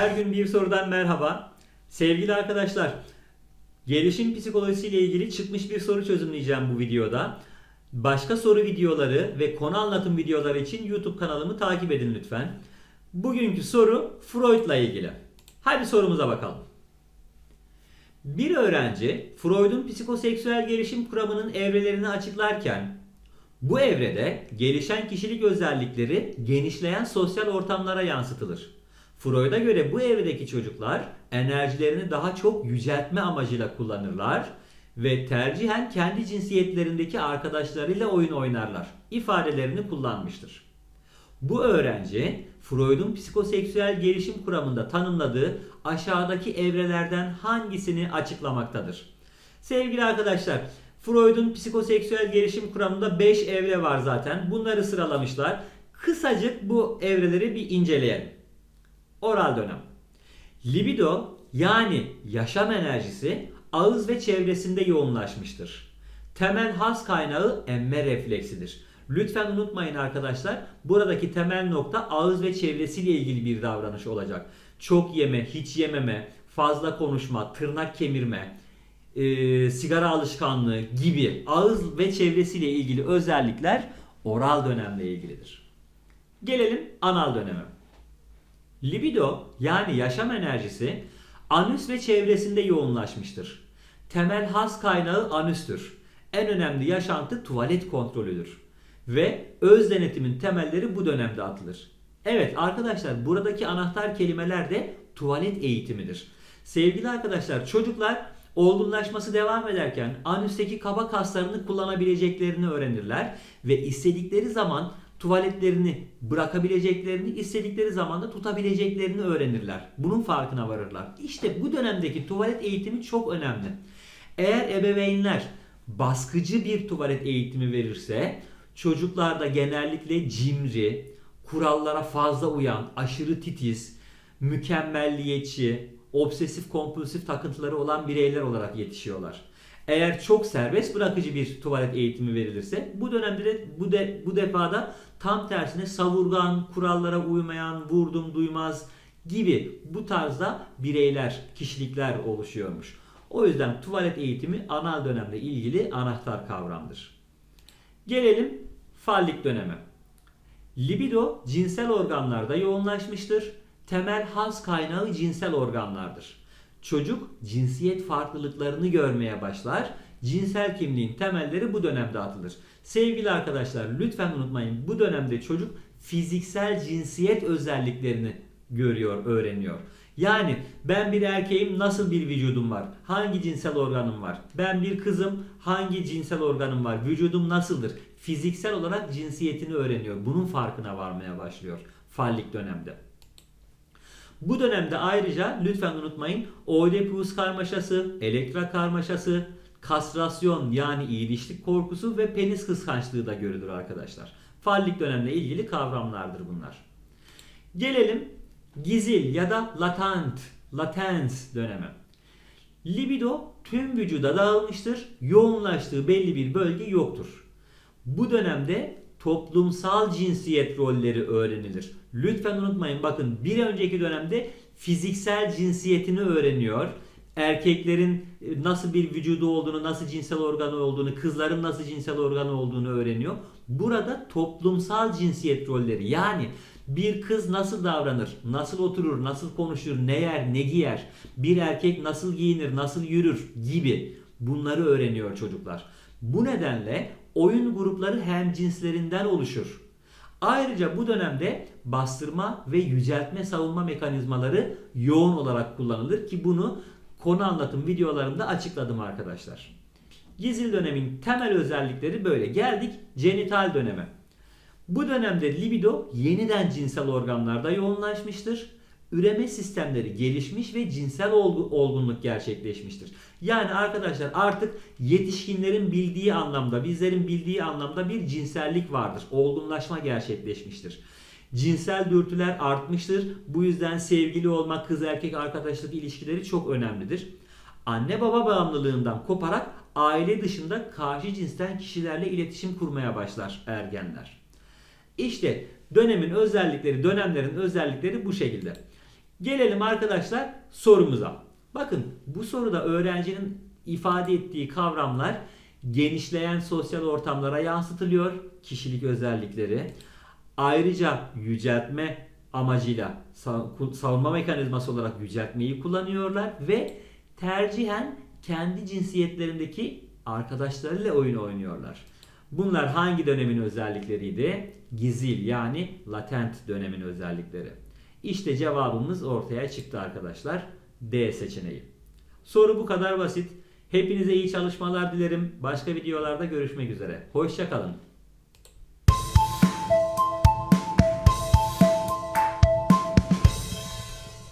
Her gün bir sorudan merhaba. Sevgili arkadaşlar, gelişim psikolojisi ile ilgili çıkmış bir soru çözümleyeceğim bu videoda. Başka soru videoları ve konu anlatım videoları için YouTube kanalımı takip edin lütfen. Bugünkü soru Freud'la ilgili. Hadi sorumuza bakalım. Bir öğrenci Freud'un psikoseksüel gelişim kuramının evrelerini açıklarken bu evrede gelişen kişilik özellikleri genişleyen sosyal ortamlara yansıtılır. Freud'a göre bu evredeki çocuklar enerjilerini daha çok yüceltme amacıyla kullanırlar ve tercihen kendi cinsiyetlerindeki arkadaşlarıyla oyun oynarlar ifadelerini kullanmıştır. Bu öğrenci Freud'un psikoseksüel gelişim kuramında tanımladığı aşağıdaki evrelerden hangisini açıklamaktadır? Sevgili arkadaşlar, Freud'un psikoseksüel gelişim kuramında 5 evre var zaten. Bunları sıralamışlar. Kısacık bu evreleri bir inceleyelim. Oral dönem. Libido yani yaşam enerjisi ağız ve çevresinde yoğunlaşmıştır. Temel has kaynağı emme refleksidir. Lütfen unutmayın arkadaşlar. Buradaki temel nokta ağız ve çevresiyle ilgili bir davranış olacak. Çok yeme, hiç yememe, fazla konuşma, tırnak kemirme, e, sigara alışkanlığı gibi ağız ve çevresiyle ilgili özellikler oral dönemle ilgilidir. Gelelim anal döneme. Libido yani yaşam enerjisi anüs ve çevresinde yoğunlaşmıştır. Temel has kaynağı anüstür. En önemli yaşantı tuvalet kontrolüdür. Ve öz denetimin temelleri bu dönemde atılır. Evet arkadaşlar buradaki anahtar kelimeler de tuvalet eğitimidir. Sevgili arkadaşlar çocuklar olgunlaşması devam ederken anüsteki kaba kaslarını kullanabileceklerini öğrenirler ve istedikleri zaman tuvaletlerini bırakabileceklerini, istedikleri zaman da tutabileceklerini öğrenirler. Bunun farkına varırlar. İşte bu dönemdeki tuvalet eğitimi çok önemli. Eğer ebeveynler baskıcı bir tuvalet eğitimi verirse çocuklarda genellikle cimri, kurallara fazla uyan, aşırı titiz, mükemmelliyetçi, obsesif kompulsif takıntıları olan bireyler olarak yetişiyorlar. Eğer çok serbest bırakıcı bir tuvalet eğitimi verilirse bu dönemde de bu de bu defada tam tersine savurgan, kurallara uymayan, vurdum duymaz gibi bu tarzda bireyler, kişilikler oluşuyormuş. O yüzden tuvalet eğitimi anal dönemle ilgili anahtar kavramdır. Gelelim fallik döneme. Libido cinsel organlarda yoğunlaşmıştır. Temel haz kaynağı cinsel organlardır. Çocuk cinsiyet farklılıklarını görmeye başlar. Cinsel kimliğin temelleri bu dönemde atılır. Sevgili arkadaşlar lütfen unutmayın bu dönemde çocuk fiziksel cinsiyet özelliklerini görüyor, öğreniyor. Yani ben bir erkeğim nasıl bir vücudum var? Hangi cinsel organım var? Ben bir kızım hangi cinsel organım var? Vücudum nasıldır? Fiziksel olarak cinsiyetini öğreniyor. Bunun farkına varmaya başlıyor fallik dönemde. Bu dönemde ayrıca lütfen unutmayın Oedipus karmaşası, Elektra karmaşası, kastrasyon yani iyilişlik korkusu ve penis kıskançlığı da görülür arkadaşlar. Fallik dönemle ilgili kavramlardır bunlar. Gelelim gizil ya da latent, latens döneme. Libido tüm vücuda dağılmıştır. Yoğunlaştığı belli bir bölge yoktur. Bu dönemde toplumsal cinsiyet rolleri öğrenilir. Lütfen unutmayın bakın bir önceki dönemde fiziksel cinsiyetini öğreniyor. Erkeklerin e, nasıl bir vücudu olduğunu, nasıl cinsel organı olduğunu, kızların nasıl cinsel organı olduğunu öğreniyor. Burada toplumsal cinsiyet rolleri yani bir kız nasıl davranır, nasıl oturur, nasıl konuşur, ne yer, ne giyer, bir erkek nasıl giyinir, nasıl yürür gibi bunları öğreniyor çocuklar. Bu nedenle oyun grupları hem cinslerinden oluşur. Ayrıca bu dönemde bastırma ve yüceltme savunma mekanizmaları yoğun olarak kullanılır ki bunu konu anlatım videolarımda açıkladım arkadaşlar. Gizil dönemin temel özellikleri böyle. Geldik genital döneme. Bu dönemde libido yeniden cinsel organlarda yoğunlaşmıştır. Üreme sistemleri gelişmiş ve cinsel olgunluk gerçekleşmiştir. Yani arkadaşlar artık yetişkinlerin bildiği anlamda, bizlerin bildiği anlamda bir cinsellik vardır. Olgunlaşma gerçekleşmiştir. Cinsel dürtüler artmıştır. Bu yüzden sevgili olmak, kız erkek arkadaşlık ilişkileri çok önemlidir. Anne baba bağımlılığından koparak aile dışında karşı cinsten kişilerle iletişim kurmaya başlar ergenler. İşte dönemin özellikleri, dönemlerin özellikleri bu şekilde. Gelelim arkadaşlar sorumuza. Bakın bu soruda öğrencinin ifade ettiği kavramlar genişleyen sosyal ortamlara yansıtılıyor. Kişilik özellikleri. Ayrıca yüceltme amacıyla sa- savunma mekanizması olarak yüceltmeyi kullanıyorlar ve tercihen kendi cinsiyetlerindeki arkadaşlarıyla oyun oynuyorlar. Bunlar hangi dönemin özellikleriydi? Gizil yani latent dönemin özellikleri. İşte cevabımız ortaya çıktı arkadaşlar. D seçeneği. Soru bu kadar basit. Hepinize iyi çalışmalar dilerim. Başka videolarda görüşmek üzere. Hoşçakalın.